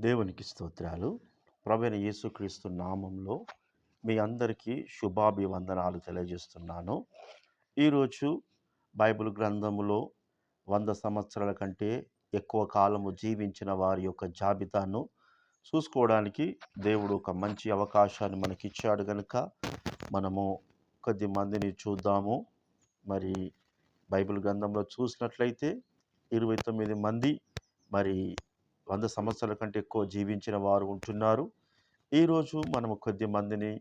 దేవునికి స్తోత్రాలు. ప్రవీణ యేసుక్రీస్తు నామంలో మీ అందరికీ శుభాభివందనాలు తెలియజేస్తున్నాను. ఈరోజు బైబిల్ గ్రంథములో వంద సంవత్సరాల కంటే ఎక్కువ కాలము జీవించిన వారి యొక్క జాబితాను చూసుకోవడానికి దేవుడు ఒక మంచి అవకాశాన్ని మనకిచ్చాడు కనుక మనము కొద్ది మందిని చూద్దాము. మరి బైబిల్ గ్రంథంలో చూసినట్లయితే ఇరవై తొమ్మిది మంది మరి వంద సంవత్సరాల కంటే ఎక్కువ జీవించిన వారు ఉంటున్నారు. ఈరోజు మనము కొద్ది మందిని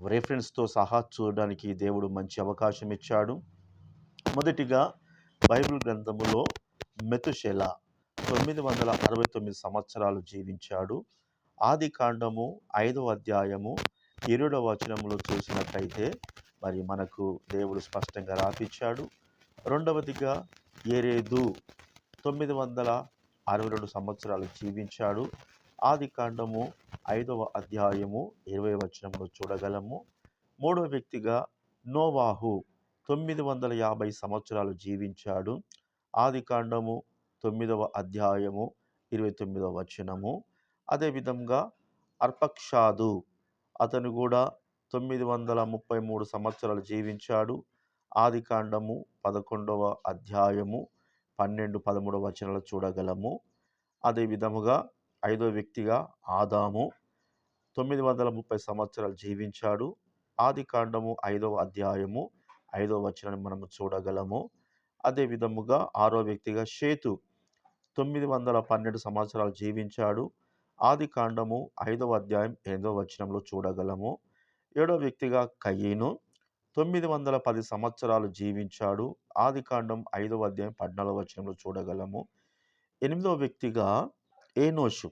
రెఫరెన్స్తో సహా చూడడానికి దేవుడు మంచి అవకాశం ఇచ్చాడు. మొదటిగా బైబిల్ గ్రంథములో మెతుషెల తొమ్మిది వందల అరవై తొమ్మిది సంవత్సరాలు జీవించాడు. ఆది కాండము ఐదవ అధ్యాయము ఇరుడవ వచనంలో చూసినట్లయితే మరి మనకు దేవుడు స్పష్టంగా రాపిచ్చాడు రెండవదిగా ఏరేదు తొమ్మిది వందల అరవై రెండు సంవత్సరాలు జీవించాడు. ఆది కాండము ఐదవ అధ్యాయము ఇరవై వచనంలో చూడగలము. మూడవ వ్యక్తిగా నోవాహు తొమ్మిది వందల యాభై సంవత్సరాలు జీవించాడు. ఆది కాండము తొమ్మిదవ అధ్యాయము ఇరవై తొమ్మిదవ వచనము. అదేవిధంగా అర్పక్షాదు అతను కూడా తొమ్మిది వందల ముప్పై మూడు సంవత్సరాలు జీవించాడు. ఆది కాండము పదకొండవ అధ్యాయము పన్నెండు పదమూడు వచనాలు చూడగలము. అదే విధముగా ఐదో వ్యక్తిగా ఆదాము తొమ్మిది వందల ముప్పై సంవత్సరాలు జీవించాడు. ఆది కాండము ఐదవ అధ్యాయము ఐదవ వచనాన్ని మనము చూడగలము. అదే విధముగా ఆరో వ్యక్తిగా షేతు తొమ్మిది వందల పన్నెండు సంవత్సరాలు జీవించాడు. ఆది కాండము ఐదవ అధ్యాయం ఎనిమిదవ వచనంలో చూడగలము. ఏడో వ్యక్తిగా కయ్యను తొమ్మిది వందల పది సంవత్సరాలు జీవించాడు. ఆది కాండం ఐదవ అధ్యాయం పద్నాలుగు వచనంలో చూడగలము. ఎనిమిదవ వ్యక్తిగా ఏనోషు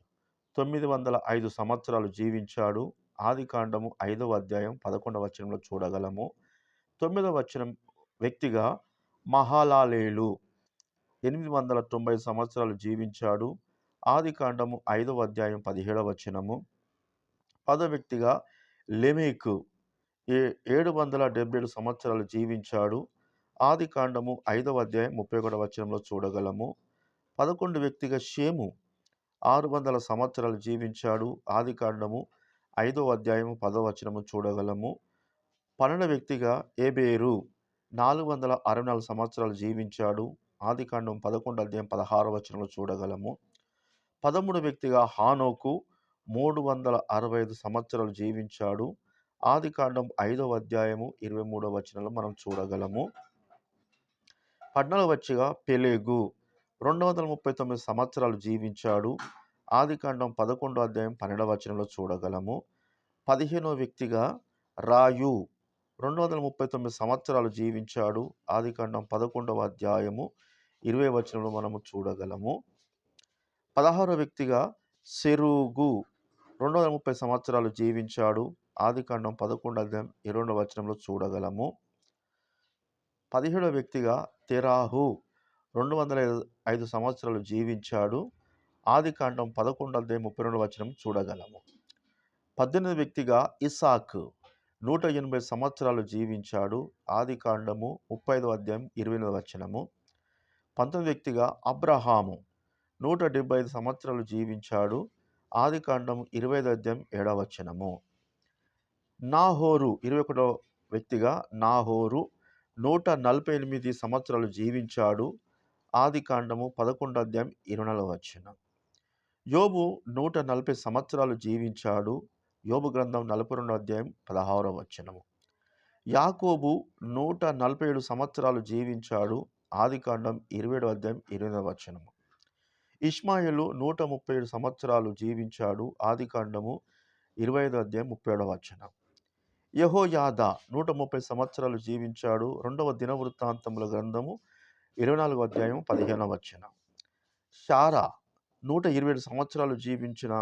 తొమ్మిది వందల ఐదు సంవత్సరాలు జీవించాడు. ఆది కాండము ఐదవ అధ్యాయం పదకొండవ వచనంలో చూడగలము. తొమ్మిదవ వచనం వ్యక్తిగా మహాలాలేలు ఎనిమిది వందల తొంభై సంవత్సరాలు జీవించాడు. ఆది కాండము ఐదవ అధ్యాయం పదిహేడవ వచనము. పదో వ్యక్తిగా లెమేకు ఏ ఏడు వందల డెబ్బై ఏడు సంవత్సరాలు జీవించాడు. ఆది కాండము ఐదవ అధ్యాయం ముప్పై ఒకటవ వచనంలో చూడగలము. పదకొండు వ్యక్తిగా షేము ఆరు వందల సంవత్సరాలు జీవించాడు. ఆది కాండము ఐదవ అధ్యాయము పదవ వచనము చూడగలము. పన్నెండు వ్యక్తిగా ఏబేరు నాలుగు వందల అరవై నాలుగు సంవత్సరాలు జీవించాడు. ఆది కాండం పదకొండు అధ్యాయం పదహారు వచనంలో చూడగలము. పదమూడు వ్యక్తిగా హానోకు మూడు వందల అరవై ఐదు సంవత్సరాలు జీవించాడు. ఆది కాండం ఐదవ అధ్యాయము ఇరవై మూడవ వచనంలో మనం చూడగలము. పద్నాలుగు వచ్చిగా పెలేగు రెండు వందల ముప్పై తొమ్మిది సంవత్సరాలు జీవించాడు. ఆది కాండం పదకొండో అధ్యాయం పన్నెండవ వచనంలో చూడగలము. పదిహేనో వ్యక్తిగా రాయు రెండు వందల ముప్పై తొమ్మిది సంవత్సరాలు జీవించాడు. ఆది కాండం పదకొండవ అధ్యాయము ఇరవై వచనంలో మనము చూడగలము. పదహారో వ్యక్తిగా సెరుగు రెండు వందల ముప్పై సంవత్సరాలు జీవించాడు. ఆదికాండం పదకొండు అధ్యాయం ఇరవై వచనంలో చూడగలము. పదిహేడో వ్యక్తిగా తెరాహు రెండు వందల ఐదు సంవత్సరాలు జీవించాడు. ఆదికాండం పదకొండు అధ్యాయం ముప్పై రెండు వచనం చూడగలము. పద్దెనిమిది వ్యక్తిగా ఇసాక్ నూట ఎనభై సంవత్సరాలు జీవించాడు. ఆదికాండము ముప్పై ఐదో అధ్యాయం ఇరవై ఎనిమిది వచనము. పంతొమ్మిది వ్యక్తిగా అబ్రహాము నూట డెబ్బై ఐదు సంవత్సరాలు జీవించాడు. ఆదికాండం ఇరవై ఐదు అధ్యాయం ఏడవ వచనము. నాహోరు ఇరవై ఒకటో వ్యక్తిగా నాహోరు నూట నలభై ఎనిమిది సంవత్సరాలు జీవించాడు. ఆది కాండము పదకొండు అధ్యాయం ఇరవై నాలుగు వచనం. యోబు నూట నలభై సంవత్సరాలు జీవించాడు. యోబు గ్రంథం నలభై రెండో అధ్యాయం పదహారవ వచనము. యాకోబు నూట నలభై ఏడు సంవత్సరాలు జీవించాడు. ఆది కాండం ఇరవై ఏడు అధ్యాయం ఇరవై వచనము. ఇష్మాయిలు నూట ముప్పై ఏడు సంవత్సరాలు జీవించాడు. ఆది కాండము ఇరవై ఐదు అధ్యాయం ముప్పై ఏడవ వచనం. యహోయాద నూట ముప్పై సంవత్సరాలు జీవించాడు. రెండవ దినవృత్తాంతముల గ్రంథము ఇరవై నాలుగు అధ్యాయం పదిహేనవ వచ్చిన షారా నూట ఇరవై ఏడు సంవత్సరాలు జీవించిన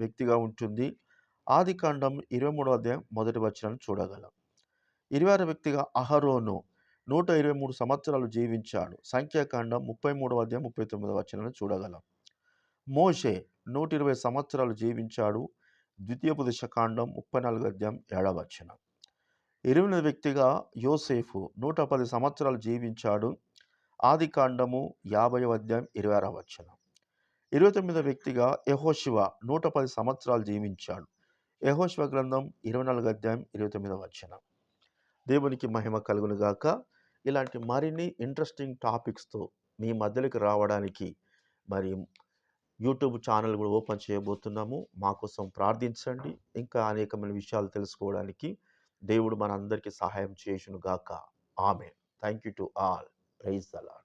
వ్యక్తిగా ఉంటుంది. ఆది కాండం ఇరవై మూడవ అధ్యాయం మొదటి వచనాన్ని చూడగలం. ఇరవై ఆరు వ్యక్తిగా అహరోను నూట ఇరవై మూడు సంవత్సరాలు జీవించాడు. సంఖ్యాకాండం ముప్పై మూడవ అధ్యాయం ముప్పై తొమ్మిదవ వచనాన్ని చూడగలం. మోషే నూట ఇరవై సంవత్సరాలు జీవించాడు. ద్వితీయపు కాండం ముప్పై నాలుగు అధ్యాయం ఏడవచ్చిన వచనం. ఇరవై వ్యక్తిగా యోసేఫు నూట పది సంవత్సరాలు జీవించాడు. ఆది కాండము యాభై అధ్యాయం ఇరవై ఆరవ వచ్చిన ఇరవై తొమ్మిదో వ్యక్తిగా యహోశివ నూట పది సంవత్సరాలు జీవించాడు. యహోశివ గ్రంథం ఇరవై నాలుగు అధ్యాయం ఇరవై తొమ్మిదవ వచ్చిన దేవునికి మహిమ కలుగునుగాక ఇలాంటి మరిన్ని ఇంట్రెస్టింగ్ టాపిక్స్తో మీ మధ్యలోకి రావడానికి మరి యూట్యూబ్ ఛానల్ కూడా ఓపెన్ చేయబోతున్నాము. మా కోసం ప్రార్థించండి. ఇంకా అనేకమైన విషయాలు తెలుసుకోవడానికి దేవుడు మనందరికీ సహాయం చేసును గాక ఆమె thank you to all praise అలా